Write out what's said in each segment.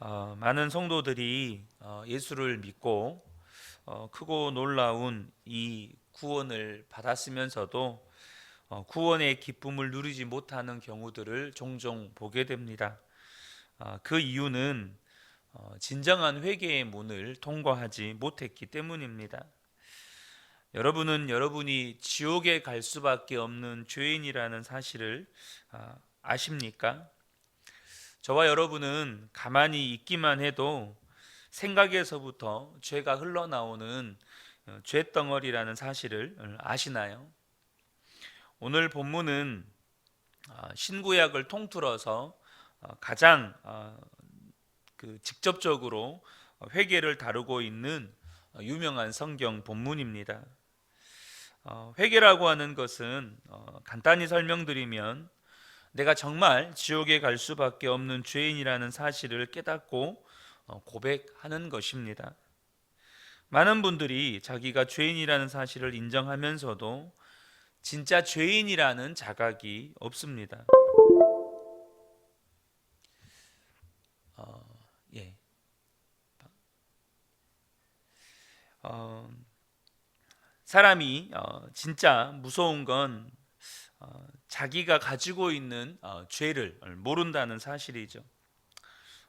어, 많은 성도들이 어, 예수를 믿고 어, 크고 놀라운 이 구원을 받았으면서도 어, 구원의 기쁨을 누리지 못하는 경우들을 종종 보게 됩니다. 아, 그 이유는 어, 진정한 회개의 문을 통과하지 못했기 때문입니다. 여러분은 여러분이 지옥에 갈 수밖에 없는 죄인이라는 사실을 아, 아십니까? 저와 여러분은 가만히 있기만 해도 생각에서부터 죄가 흘러나오는 어, 죄덩어리라는 사실을 아시나요? 오늘 본문은 아, 신구약을 통틀어서 어, 가장 어, 그 직접적으로 회개를 다루고 있는 어, 유명한 성경 본문입니다. 어, 회개라고 하는 것은 어, 간단히 설명드리면 내가 정말 지옥에 갈 수밖에 없는 죄인이라는 사실을 깨닫고 어, 고백하는 것입니다. 많은 분들이 자기가 죄인이라는 사실을 인정하면서도 진짜 죄인이라는 자각이 없습니다. 어, 예. 어, 사람이 어, 진짜 무서운 건 어, 자기가 가지고 있는 어, 죄를 모른다는 사실이죠.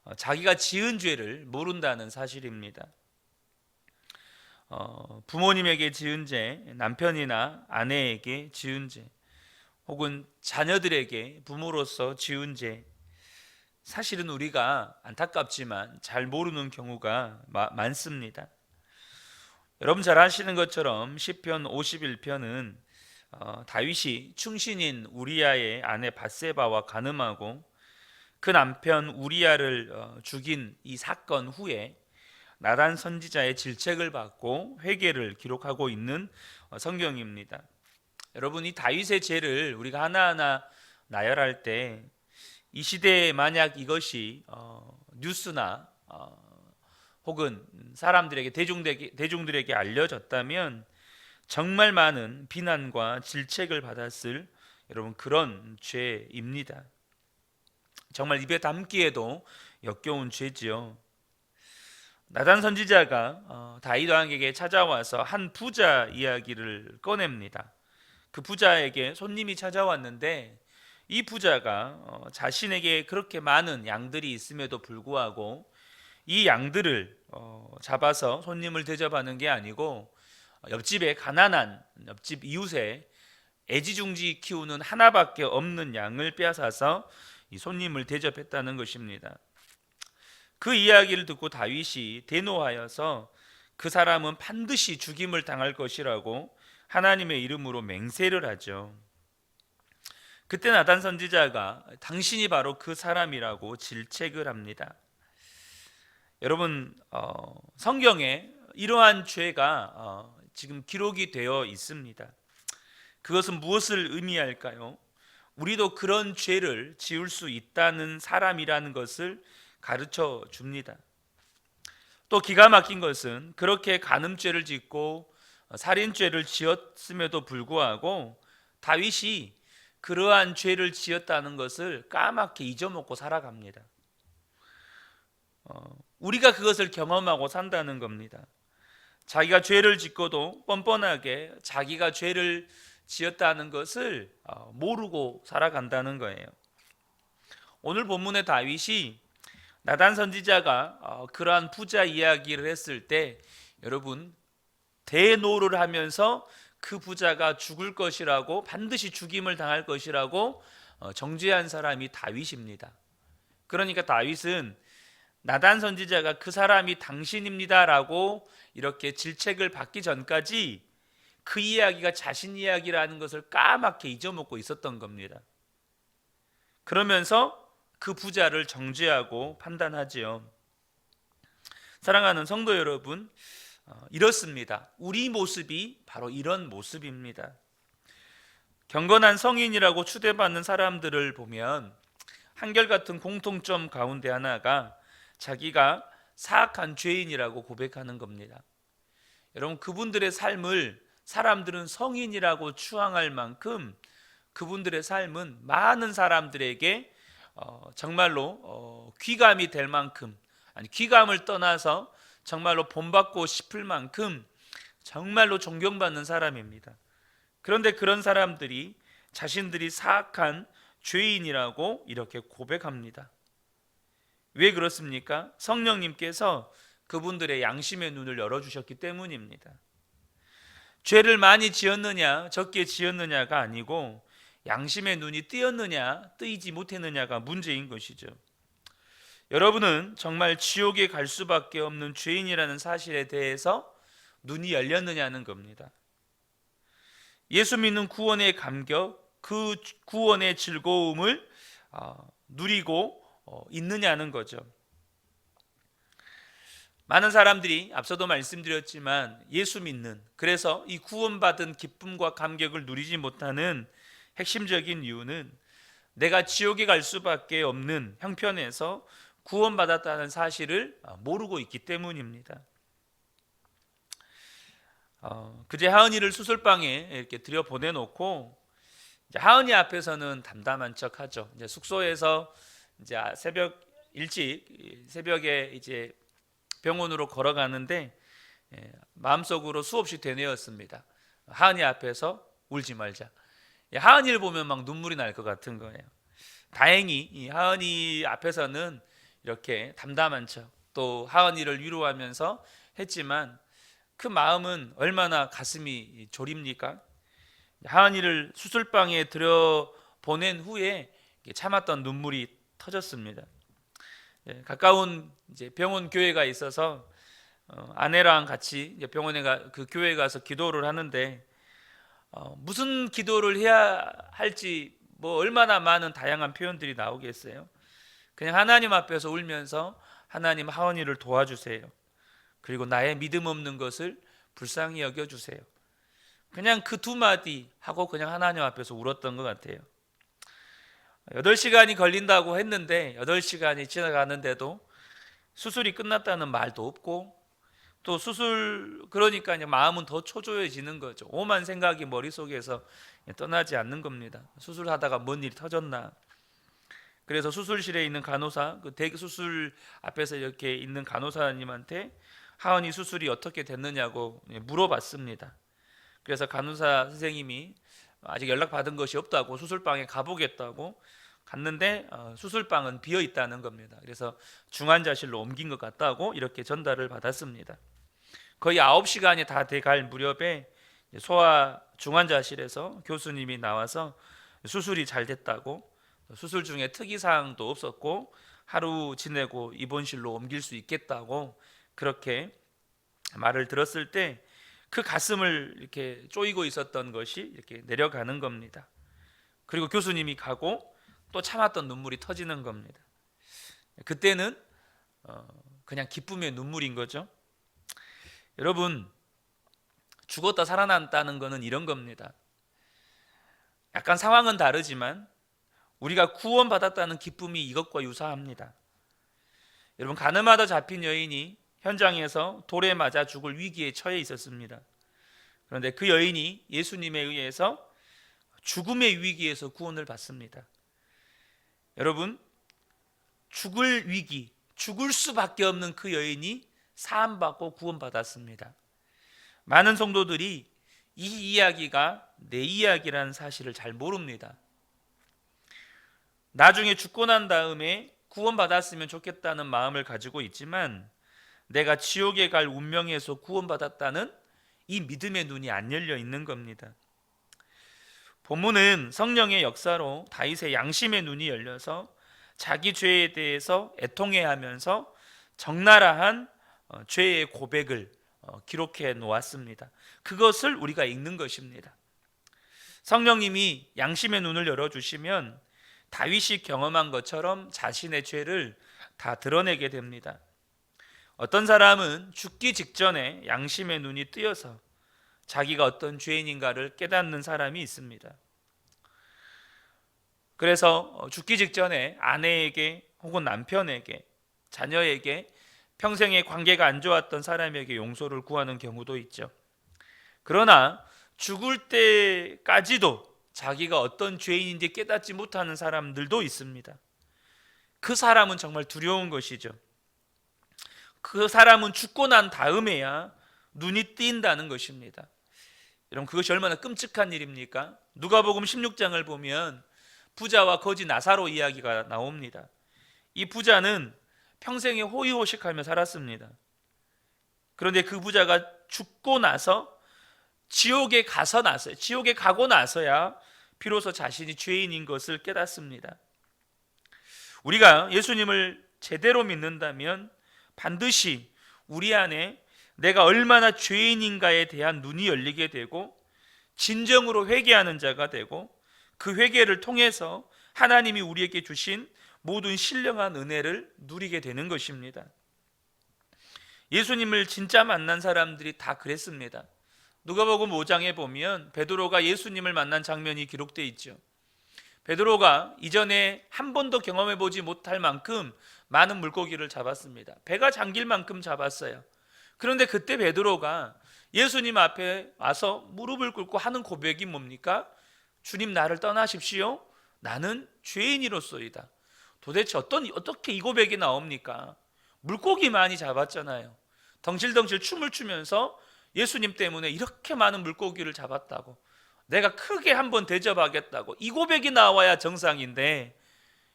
어, 자기가 지은 죄를 모른다는 사실입니다. 어, 부모님에게 지은 죄, 남편이나 아내에게 지은 죄, 혹은 자녀들에게 부모로서 지은 죄, 사실은 우리가 안타깝지만 잘 모르는 경우가 마- 많습니다. 여러분 잘 아시는 것처럼 시편 51편은 어, 다윗이 충신인 우리야의 아내 바세바와 간음하고 그 남편 우리야를 어, 죽인 이 사건 후에 나단 선지자의 질책을 받고 회개를 기록하고 있는 어, 성경입니다. 여러분 이 다윗의 죄를 우리가 하나하나 나열할 때 이 시대에 만약 이것이 어, 뉴스나 어, 혹은 사람들에게 대중들에게, 대중들에게 알려졌다면 정말 많은 비난과 질책을 받았을 여러분 그런 죄입니다. 정말 입에 담기에도 역겨운 죄지요. 나단 선지자가 어, 다윗 왕에게 찾아와서 한 부자 이야기를 꺼냅니다. 그 부자에게 손님이 찾아왔는데 이 부자가 어, 자신에게 그렇게 많은 양들이 있음에도 불구하고 이 양들을 어, 잡아서 손님을 대접하는 게 아니고 옆집에 가난한 옆집 이웃에 애지중지 키우는 하나밖에 없는 양을 빼앗아서 이 손님을 대접했다는 것입니다. 그 이야기를 듣고 다윗이 대노하여서 그 사람은 반드시 죽임을 당할 것이라고 하나님의 이름으로 맹세를 하죠. 그때 나단 선지자가 당신이 바로 그 사람이라고 질책을 합니다. 여러분 어, 성경에 이러한 죄가 어, 지금 기록이 되어 있습니다. 그것은 무엇을 의미할까요? 우리도 그런 죄를 지을 수 있다는 사람이라는 것을 가르쳐 줍니다. 또 기가 막힌 것은 그렇게 간음죄를 짓고 살인죄를 지었음에도 불구하고 다윗이 그러한 죄를 지었다는 것을 까맣게 잊어먹고 살아갑니다. 어, 우리가 그것을 경험하고 산다는 겁니다. 자기가 죄를 짓고도 뻔뻔하게 자기가 죄를 지었다는 것을 어, 모르고 살아간다는 거예요. 오늘 본문의 다윗이 나단 선지자가 어, 그러한 부자 이야기를 했을 때 여러분 대노를 하면서 그 부자가 죽을 것이라고 반드시 죽임을 당할 것이라고 어, 정죄한 사람이 다윗입니다. 그러니까 다윗은 나단 선지자가 그 사람이 당신입니다라고 이렇게 질책을 받기 전까지 그 이야기가 자신 이야기라는 것을 까맣게 잊어먹고 있었던 겁니다. 그러면서 그 부자를 정죄하고 판단하지요. 사랑하는 성도 여러분, 어, 이렇습니다. 우리 모습이 바로 이런 모습입니다. 경건한 성인이라고 추대받는 사람들을 보면 한결같은 공통점 가운데 하나가 자기가 사악한 죄인이라고 고백하는 겁니다. 여러분 그분들의 삶을 사람들은 성인이라고 추앙할 만큼 그분들의 삶은 많은 사람들에게 어, 정말로 어, 귀감이 될 만큼 아니 귀감을 떠나서 정말로 본받고 싶을 만큼 정말로 존경받는 사람입니다. 그런데 그런 사람들이 자신들이 사악한 죄인이라고 이렇게 고백합니다. 왜 그렇습니까? 성령님께서 그분들의 양심의 눈을 열어주셨기 때문입니다. 죄를 많이 지었느냐, 적게 지었느냐가 아니고 양심의 눈이 뜨였느냐, 뜨이지 못했느냐가 문제인 것이죠. 여러분은 정말 지옥에 갈 수밖에 없는 죄인이라는 사실에 대해서 눈이 열렸느냐는 겁니다. 예수 믿는 구원의 감격, 그 구원의 즐거움을 어, 누리고 어, 있느냐는 거죠. 많은 사람들이 앞서도 말씀드렸지만 예수 믿는 그래서 이 구원받은 기쁨과 감격을 누리지 못하는 핵심적인 이유는 내가 지옥에 갈 수밖에 없는 형편에서 구원받았다는 사실을 모르고 있기 때문입니다. 어, 그제 하은이를 수술방에 이렇게 들여 보내놓고 하은이 앞에서는 담담한 척하죠. 숙소에서 이제 새벽 일찍 새벽에 이제 병원으로 걸어가는데 예, 마음속으로 수없이 되뇌었습니다. 하은이 앞에서 울지 말자. 예, 하은이를 보면 막 눈물이 날 것 같은 거예요. 다행히 이 하은이 앞에서는 이렇게 담담한 척, 또 하은이를 위로하면서 했지만 그 마음은 얼마나 가슴이 졸입니까? 하은이를 수술방에 들여 보낸 후에 참았던 눈물이 터졌습니다. 예, 가까운 이제 병원 교회가 있어서 어, 아내랑 같이 병원에 가, 그 교회 가서 기도를 하는데 어, 무슨 기도를 해야 할지 뭐 얼마나 많은 다양한 표현들이 나오겠어요. 그냥 하나님 앞에서 울면서 하나님 하원이를 도와주세요. 그리고 나의 믿음 없는 것을 불쌍히 여겨 주세요. 그냥 그 두 마디 하고 그냥 하나님 앞에서 울었던 것 같아요. 8시간이 걸린다고 했는데 8시간이 지나가는데도 수술이 끝났다는 말도 없고 또 수술 그러니까 이제 마음은 더 초조해지는 거죠. 오만 생각이 머릿속에서 떠나지 않는 겁니다. 수술하다가 뭔 일이 터졌나. 그래서 수술실에 있는 간호사 그 대기 수술 앞에서 이렇게 있는 간호사님한테 하은이 수술이 어떻게 됐느냐고 물어봤습니다. 그래서 간호사 선생님이 아직 연락 받은 것이 없다고 수술방에 가보겠다고 갔는데 어, 수술방은 비어 있다는 겁니다. 그래서 중환자실로 옮긴 것 같다고 이렇게 전달을 받았습니다. 거의 9시간이 다 돼 갈 무렵에 소아 중환자실에서 교수님이 나와서 수술이 잘 됐다고 수술 중에 특이 사항도 없었고 하루 지내고 입원실로 옮길 수 있겠다고 그렇게 말을 들었을 때 그 가슴을 이렇게 쪼이고 있었던 것이 이렇게 내려가는 겁니다. 그리고 교수님이 가고 또 참았던 눈물이 터지는 겁니다. 그때는 어, 그냥 기쁨의 눈물인 거죠. 여러분 죽었다 살아난다는 것은 이런 겁니다. 약간 상황은 다르지만 우리가 구원받았다는 기쁨이 이것과 유사합니다. 여러분 가늠하다 잡힌 여인이 현장에서 돌에 맞아 죽을 위기에 처해 있었습니다. 그런데 그 여인이 예수님에 의해서 죽음의 위기에서 구원을 받습니다. 여러분, 죽을 위기, 죽을 수밖에 없는 그 여인이 사함받고 구원받았습니다. 많은 성도들이 이 이야기가 내 이야기라는 사실을 잘 모릅니다. 나중에 죽고 난 다음에 구원받았으면 좋겠다는 마음을 가지고 있지만 내가 지옥에 갈 운명에서 구원받았다는 이 믿음의 눈이 안 열려 있는 겁니다. 본문은 성령의 역사로 다윗의 양심의 눈이 열려서 자기 죄에 대해서 애통해하면서 적나라한 어, 죄의 고백을 어, 기록해 놓았습니다. 그것을 우리가 읽는 것입니다. 성령님이 양심의 눈을 열어 주시면 다윗이 경험한 것처럼 자신의 죄를 다 드러내게 됩니다. 어떤 사람은 죽기 직전에 양심의 눈이 뜨여서 자기가 어떤 죄인인가를 깨닫는 사람이 있습니다. 그래서 어, 죽기 직전에 아내에게 혹은 남편에게 자녀에게 평생의 관계가 안 좋았던 사람에게 용서를 구하는 경우도 있죠. 그러나 죽을 때까지도 자기가 어떤 죄인인지 깨닫지 못하는 사람들도 있습니다. 그 사람은 정말 두려운 것이죠. 그 사람은 죽고 난 다음에야 눈이 띈다는 것입니다. 여러분 그것이 얼마나 끔찍한 일입니까? 누가복음 16장을 보면 부자와 거지 나사로 이야기가 나옵니다. 이 부자는 평생에 호의호식하며 살았습니다. 그런데 그 부자가 죽고 나서 지옥에 가서 나서 지옥에 가고 나서야 비로소 자신이 죄인인 것을 깨닫습니다. 우리가 예수님을 제대로 믿는다면 반드시 우리 안에 내가 얼마나 죄인인가에 대한 눈이 열리게 되고 진정으로 회개하는 자가 되고 그 회개를 통해서 하나님이 우리에게 주신 모든 신령한 은혜를 누리게 되는 것입니다. 예수님을 진짜 만난 사람들이 다 그랬습니다. 누가복음 5장에 보면 베드로가 예수님을 만난 장면이 기록되어 있죠. 베드로가 이전에 한 번도 경험해 보지 못할 만큼 많은 물고기를 잡았습니다. 배가 잠길 만큼 잡았어요. 그런데 그때 베드로가 예수님 앞에 와서 무릎을 꿇고 하는 고백이 뭡니까? 주님 나를 떠나십시오. 나는 죄인이로소이다. 도대체 어떤 어떻게 이 고백이 나옵니까? 물고기 많이 잡았잖아요. 덩실덩실 춤을 추면서 예수님 때문에 이렇게 많은 물고기를 잡았다고. 내가 크게 한번 대접하겠다고. 이 고백이 나와야 정상인데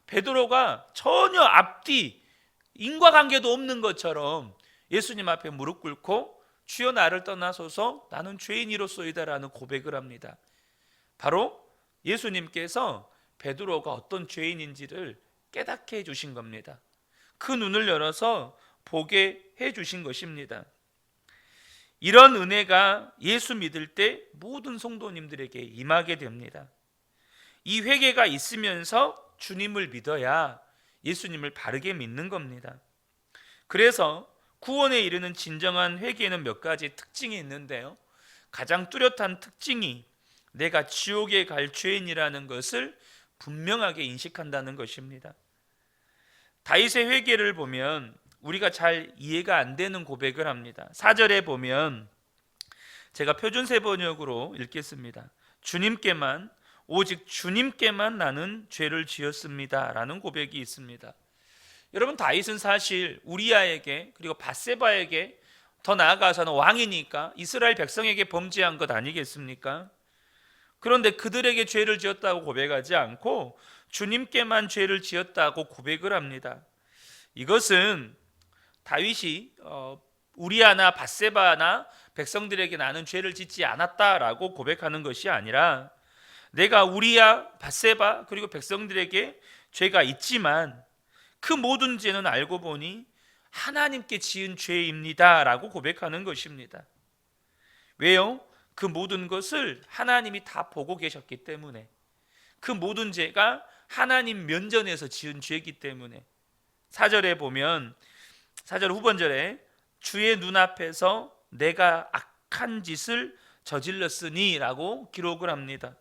베드로가 전혀 앞뒤 인과관계도 없는 것처럼 예수님 앞에 무릎 꿇고 주여 나를 떠나소서 나는 죄인이로소이다라는 고백을 합니다. 바로 예수님께서 베드로가 어떤 죄인인지를 깨닫게 해 주신 겁니다. 그 눈을 열어서 보게 해 주신 것입니다. 이런 은혜가 예수 믿을 때 모든 성도님들에게 임하게 됩니다. 이 회개가 있으면서 주님을 믿어야 예수님을 바르게 믿는 겁니다. 그래서 구원에 이르는 진정한 회개에는 몇 가지 특징이 있는데요. 가장 뚜렷한 특징이 내가 지옥에 갈 죄인이라는 것을 분명하게 인식한다는 것입니다. 다윗의 회개를 보면 우리가 잘 이해가 안 되는 고백을 합니다. 4절에 보면 제가 표준 세 번역으로 읽겠습니다. 주님께만 오직 주님께만 나는 죄를 지었습니다라는 고백이 있습니다. 여러분 다윗은 사실 우리아에게 그리고 바세바에게 더 나아가서는 왕이니까 이스라엘 백성에게 범죄한 것 아니겠습니까? 그런데 그들에게 죄를 지었다고 고백하지 않고 주님께만 죄를 지었다고 고백을 합니다. 이것은 다윗이 어, 우리아나 바세바나 백성들에게 나는 죄를 짓지 않았다라고 고백하는 것이 아니라 내가 우리아 바세바 그리고 백성들에게 죄가 있지만 그 모든 죄는 알고 보니 하나님께 지은 죄입니다라고 고백하는 것입니다. 왜요? 그 모든 것을 하나님이 다 보고 계셨기 때문에 그 모든 죄가 하나님 면전에서 지은 죄이기 때문에 사절에 보면 사절 후반절에 주의 눈앞에서 내가 악한 짓을 저질렀으니라고 기록을 합니다.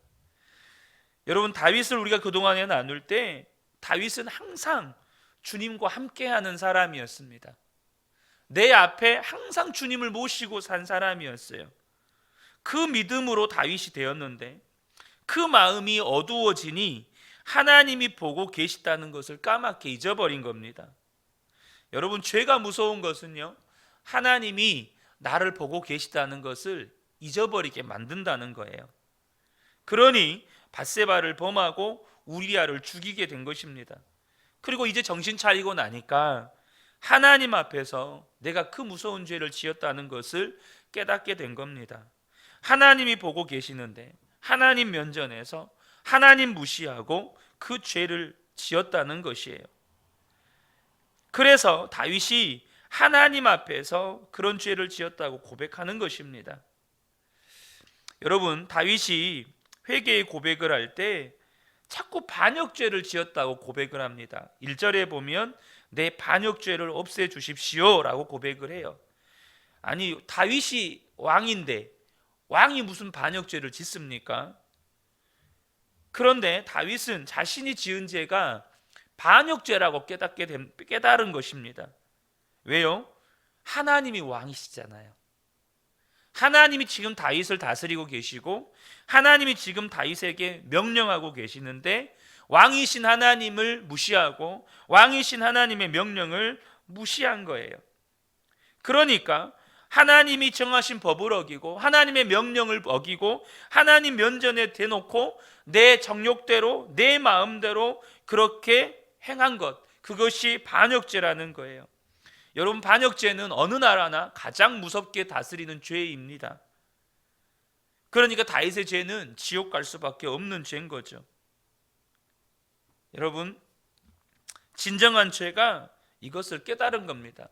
여러분 다윗을 우리가 그동안에 나눌 때 다윗은 항상 주님과 함께하는 사람이었습니다. 내 앞에 항상 주님을 모시고 산 사람이었어요. 그 믿음으로 다윗이 되었는데 그 마음이 어두워지니 하나님이 보고 계시다는 것을 까맣게 잊어버린 겁니다. 여러분 죄가 무서운 것은요. 하나님이 나를 보고 계시다는 것을 잊어버리게 만든다는 거예요. 그러니 바세바를 범하고 우리아를 죽이게 된 것입니다. 그리고 이제 정신 차리고 나니까 하나님 앞에서 내가 그 무서운 죄를 지었다는 것을 깨닫게 된 겁니다. 하나님이 보고 계시는데 하나님 면전에서 하나님 무시하고 그 죄를 지었다는 것이에요. 그래서 다윗이 하나님 앞에서 그런 죄를 지었다고 고백하는 것입니다. 여러분, 다윗이 회개의 고백을 할 때 자꾸 반역죄를 지었다고 고백을 합니다. 1절에 보면 내 반역죄를 없애 주십시오라고 고백을 해요. 아니, 다윗이 왕인데 왕이 무슨 반역죄를 짓습니까? 그런데 다윗은 자신이 지은 죄가 반역죄라고 깨닫게 된, 깨달은 것입니다. 왜요? 하나님이 왕이시잖아요. 하나님이 지금 다윗을 다스리고 계시고 하나님이 지금 다윗에게 명령하고 계시는데 왕이신 하나님을 무시하고 왕이신 하나님의 명령을 무시한 거예요. 그러니까 하나님이 정하신 법을 어기고 하나님의 명령을 어기고 하나님 면전에 대놓고 내 정욕대로 내 마음대로 그렇게 행한 것 그것이 반역죄라는 거예요. 여러분 반역죄는 어느 나라나 가장 무섭게 다스리는 죄입니다. 그러니까 다윗의 죄는 지옥 갈 수밖에 없는 죄인 거죠. 여러분 진정한 죄가 이것을 깨달은 겁니다.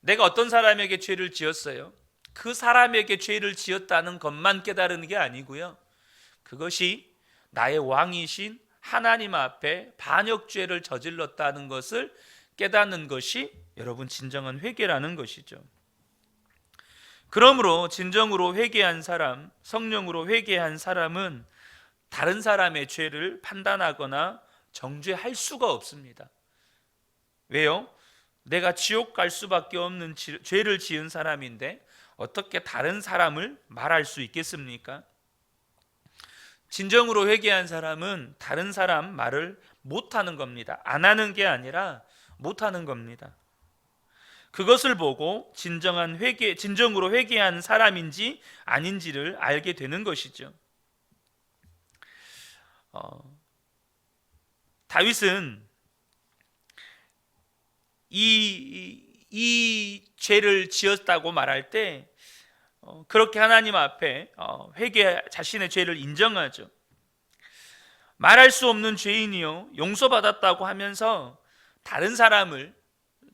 내가 어떤 사람에게 죄를 지었어요. 그 사람에게 죄를 지었다는 것만 깨달은 게 아니고요. 그것이 나의 왕이신 하나님 앞에 반역죄를 저질렀다는 것을 깨닫는 것이 여러분 진정한 회개라는 것이죠. 그러므로 진정으로 회개한 사람, 성령으로 회개한 사람은 다른 사람의 죄를 판단하거나 정죄할 수가 없습니다. 왜요? 내가 지옥 갈 수밖에 없는 지- 죄를 지은 사람인데 어떻게 다른 사람을 말할 수 있겠습니까? 진정으로 회개한 사람은 다른 사람 말을 못 하는 겁니다. 안 하는 게 아니라 못 하는 겁니다. 그것을 보고 진정한 회개, 진정으로 회개한 사람인지 아닌지를 알게 되는 것이죠. 어, 다윗은 이, 이, 이 죄를 지었다고 말할 때 어, 그렇게 하나님 앞에 어, 회개 자신의 죄를 인정하죠. 말할 수 없는 죄인이요 용서받았다고 하면서 다른 사람을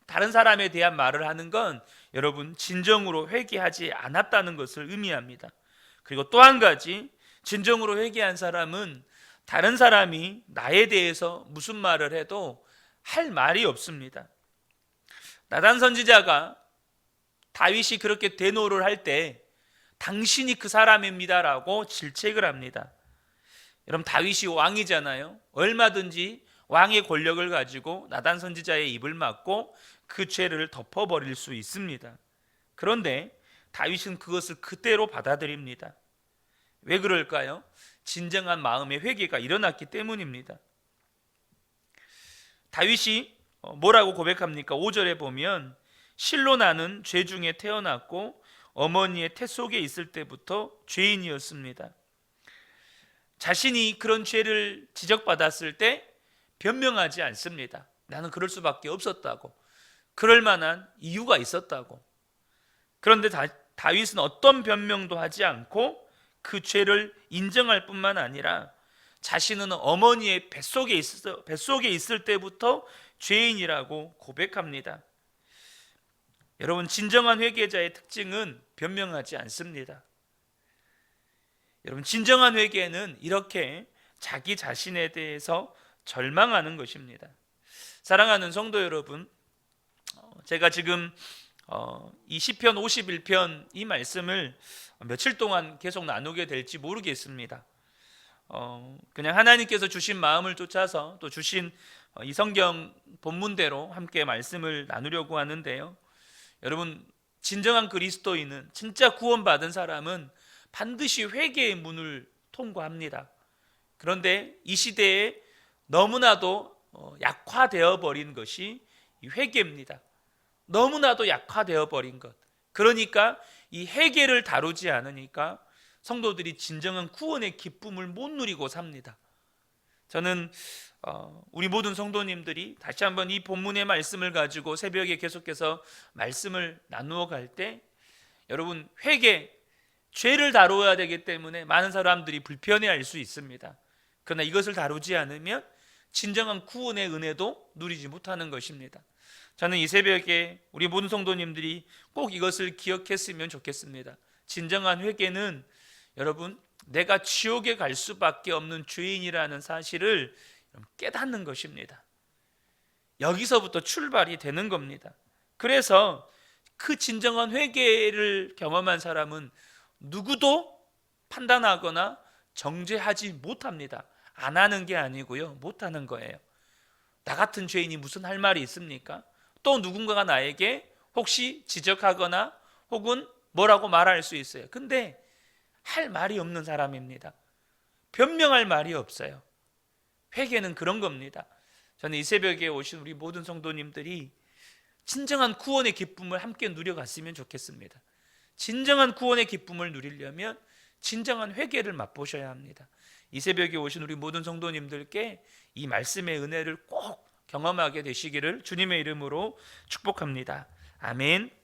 다른 사람에 대한 말을 하는 건 여러분 진정으로 회개하지 않았다는 것을 의미합니다. 그리고 또 한 가지 진정으로 회개한 사람은 다른 사람이 나에 대해서 무슨 말을 해도 할 말이 없습니다. 나단 선지자가 다윗이 그렇게 대노를 할 때 당신이 그 사람입니다라고 질책을 합니다. 여러분 다윗이 왕이잖아요. 얼마든지 왕의 권력을 가지고 나단 선지자의 입을 막고 그 죄를 덮어버릴 수 있습니다. 그런데 다윗은 그것을 그대로 받아들입니다. 왜 그럴까요? 진정한 마음의 회개가 일어났기 때문입니다. 다윗이 어, 뭐라고 고백합니까? 5절에 보면 실로 나는 죄 중에 태어났고 어머니의 태 속에 있을 때부터 죄인이었습니다. 자신이 그런 죄를 지적받았을 때 변명하지 않습니다. 나는 그럴 수밖에 없었다고. 그럴 만한 이유가 있었다고. 그런데 다, 다윗은 어떤 변명도 하지 않고 그 죄를 인정할 뿐만 아니라 자신은 어머니의 뱃속에 있을, 뱃속에 있을 때부터 죄인이라고 고백합니다. 여러분 진정한 회개자의 특징은 변명하지 않습니다. 여러분 진정한 회개는 이렇게 자기 자신에 대해서 절망하는 것입니다. 사랑하는 성도 여러분, 어, 제가 지금 어, 이 시편 51편 이 말씀을 며칠 동안 계속 나누게 될지 모르겠습니다. 어, 그냥 하나님께서 주신 마음을 쫓아서 또 주신 어, 이 성경 본문대로 함께 말씀을 나누려고 하는데요. 여러분 진정한 그리스도인은 진짜 구원받은 사람은 반드시 회개의 문을 통과합니다. 그런데 이 시대에 너무나도 어, 약화되어 버린 것이 이 회개입니다. 너무나도 약화되어 버린 것. 그러니까 이 회개를 다루지 않으니까 성도들이 진정한 구원의 기쁨을 못 누리고 삽니다. 저는 어, 우리 모든 성도님들이 다시 한번 이 본문의 말씀을 가지고 새벽에 계속해서 말씀을 나누어 갈 때 여러분 회개 죄를 다루어야 되기 때문에 많은 사람들이 불편해할 수 있습니다. 그러나 이것을 다루지 않으면 진정한 구원의 은혜도 누리지 못하는 것입니다. 저는 이 새벽에 우리 모든 성도님들이 꼭 이것을 기억했으면 좋겠습니다. 진정한 회개는 여러분 내가 지옥에 갈 수밖에 없는 죄인이라는 사실을 깨닫는 것입니다. 여기서부터 출발이 되는 겁니다. 그래서 그 진정한 회개를 경험한 사람은 누구도 판단하거나 정죄하지 못합니다. 안 하는 게 아니고요. 못 하는 거예요. 나 같은 죄인이 무슨 할 말이 있습니까? 또 누군가가 나에게 혹시 지적하거나 혹은 뭐라고 말할 수 있어요. 근데 할 말이 없는 사람입니다. 변명할 말이 없어요. 회개는 그런 겁니다. 저는 이 새벽에 오신 우리 모든 성도님들이 진정한 구원의 기쁨을 함께 누려갔으면 좋겠습니다. 진정한 구원의 기쁨을 누리려면 진정한 회개를 맛보셔야 합니다. 이 새벽에 오신 우리 모든 성도님들께 이 말씀의 은혜를 꼭 경험하게 되시기를 주님의 이름으로 축복합니다. 아멘.